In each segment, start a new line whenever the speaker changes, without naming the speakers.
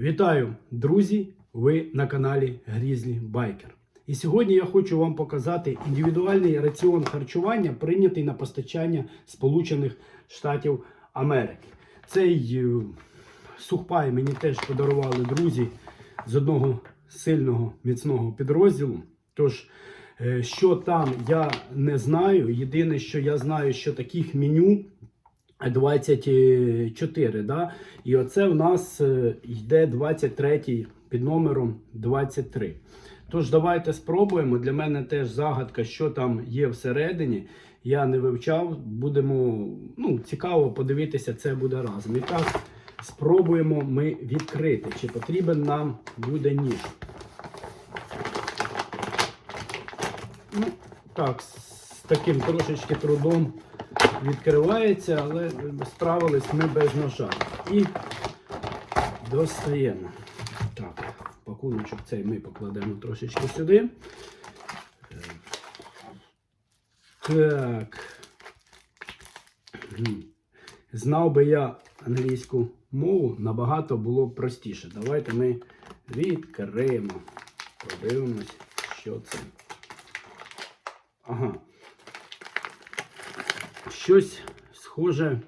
Вітаю, друзі! Ви на каналі Грізлі Байкер. І сьогодні я хочу вам показати індивідуальний раціон харчування, прийнятий на постачання Сполучених Штатів Америки. Цей е, сухпай мені теж подарували друзі з одного сильного міцного підрозділу. Тож, е, що там, я не знаю. Єдине, що я знаю, що таких меню 24, да? І оце в нас е, йде 23 під номером 23. Тож давайте спробуємо. Для мене теж загадка, що там є всередині. Я не вивчав. Будемо ну, цікаво подивитися, це буде разом. І так, спробуємо ми відкрити. Чи потрібен нам буде ніж? Ну, так, з таким трошечки трудом відкривається, але справились ми без ножа. І достаємо. Так, пакуночок цей ми покладемо трошечки сюди. Так. Знав би я англійську мову, набагато було б простіше. Давайте ми відкриємо. Подивимось, що це. Ага. Щось схоже,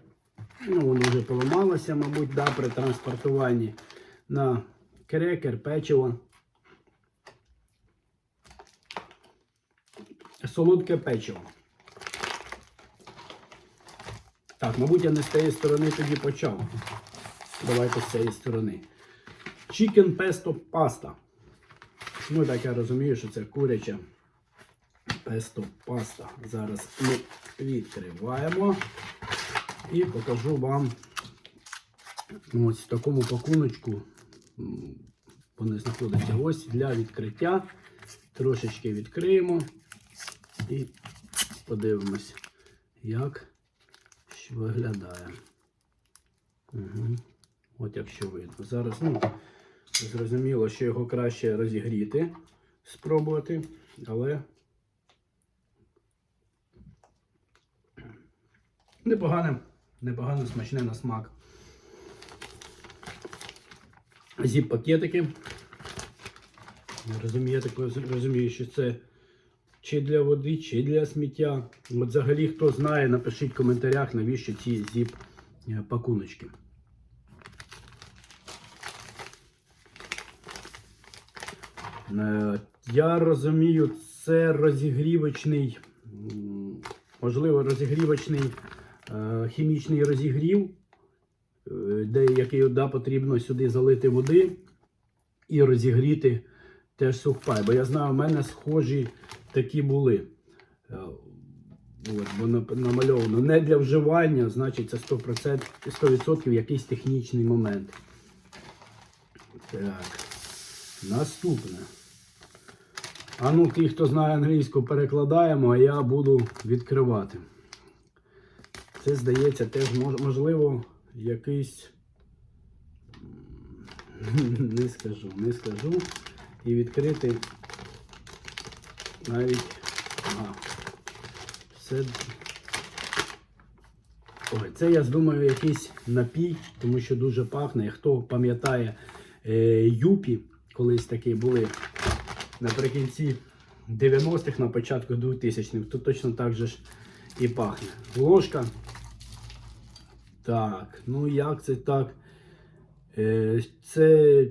ну воно вже поламалося, мабуть, да, при транспортуванні на крекер, печиво. Солодке печиво. Так, мабуть, я не з цієї сторони тоді почав. Давайте з цієї сторони. Chicken pesto pasta. Ну, так я розумію, що це куряча песто паста. Зараз ми відкриваємо і покажу вам ось в такому пакуночку. Вони знаходяться ось для відкриття. Трошечки відкриємо і подивимось, як що виглядає. Угу. От якщо видно. Зараз, ну, зрозуміло, що його краще розігріти, спробувати, але непогане, непогано смачне на смак. Зіп-пакетики. Я розумію, я так розумію, що це чи для води, чи для сміття. От взагалі, хто знає, напишіть в коментарях, навіщо ці зіп-пакуночки. Е, Я розумію, це розігрівочний, можливо, розігрівочний хімічний розігрів, е, де який да, потрібно сюди залити води і розігріти теж сухпай. Бо я знаю, в мене схожі такі були. Е, От, бо намальовано не для вживання, значить це 100%, 100% якийсь технічний момент. Так. Наступне. А ну, ті, хто знає англійську, перекладаємо, а я буду відкривати. Це, здається, теж можливо якийсь. Не скажу, не скажу. І відкрити навіть. Ага. Все. Ой, це я думаю якийсь напій, тому що дуже пахне. Хто пам'ятає е, юпі, колись такі були наприкінці 90-х, на початку 2000-х, то точно так же ж і пахне. Ложка. Так, ну як це так? Е, це.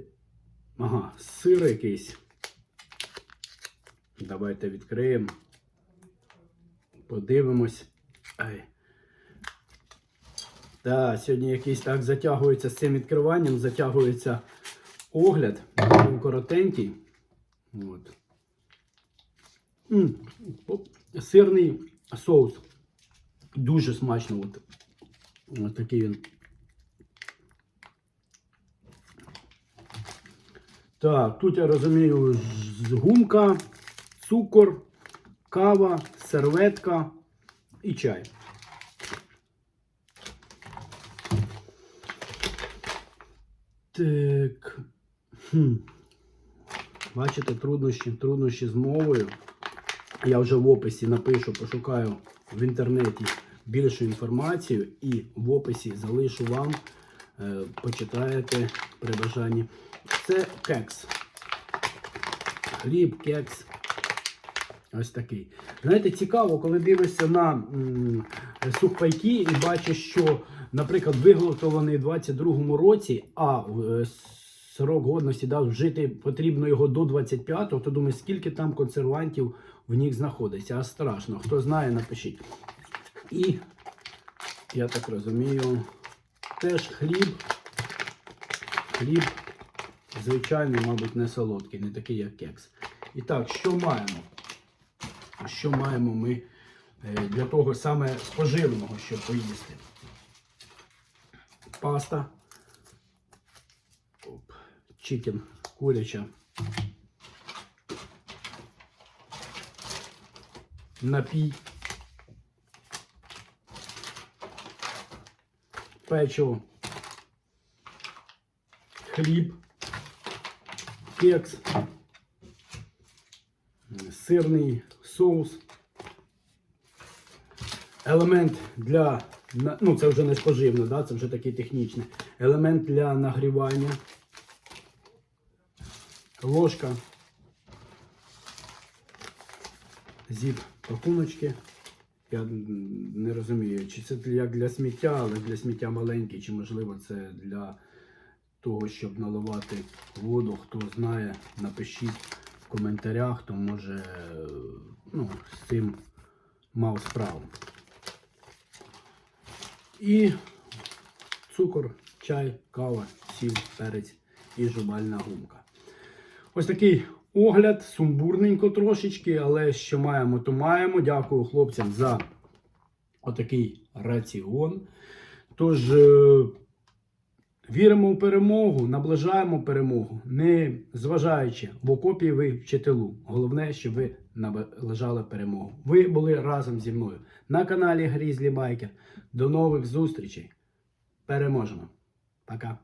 Ага, сир якийсь. Давайте відкриємо. Подивимось. Ай. Так, сьогодні якийсь так затягується з цим відкриванням, затягується огляд. Він коротенький. От. М, оп, Сирний соус. Дуже смачно. От. Ось такий він. Так, тут я розумію гумка, цукор, кава, серветка і чай. Так. Хм. Бачите, труднощі, труднощі з мовою. Я вже в описі напишу, пошукаю в інтернеті більшу інформацію і в описі залишу вам е, почитаєте при бажанні. Це кекс. Хліб, кекс. Ось такий. Знаєте, цікаво, коли дивишся на м, сухпайки і бачиш, що, наприклад, виготовлений у 22-му році, а е, срок годності да, вжити потрібно його до 25-го, то думаєш, скільки там консервантів в них знаходиться. А страшно. Хто знає, напишіть. І, я так розумію, теж хліб. Хліб звичайний, мабуть, не солодкий, не такий, як кекс. І так, що маємо? Що маємо ми е, для того саме споживного, щоб поїсти? Паста. Чикен, куряча. Напій. Печиво. Хліб. Кекс. Сирний соус. Елемент для. Ну, це вже не споживно, да? це вже такий технічний. Елемент для нагрівання. Ложка. Зіп пакуночки. Я не розумію, чи це як для сміття, але для сміття маленький, чи можливо це для того, щоб наливати воду. Хто знає, напишіть в коментарях, хто може ну, з цим мав справу. І цукор, чай, кава, сіль, перець і жувальна гумка. Ось такий огляд, сумбурненько трошечки, але що маємо, то маємо. Дякую хлопцям за отакий раціон. Тож, е, віримо в перемогу, наближаємо перемогу, не зважаючи в окопі ви в читилу. Головне, щоб ви наближали перемогу. Ви були разом зі мною на каналі Грізлі Байкер. До нових зустрічей. Переможемо. Пока.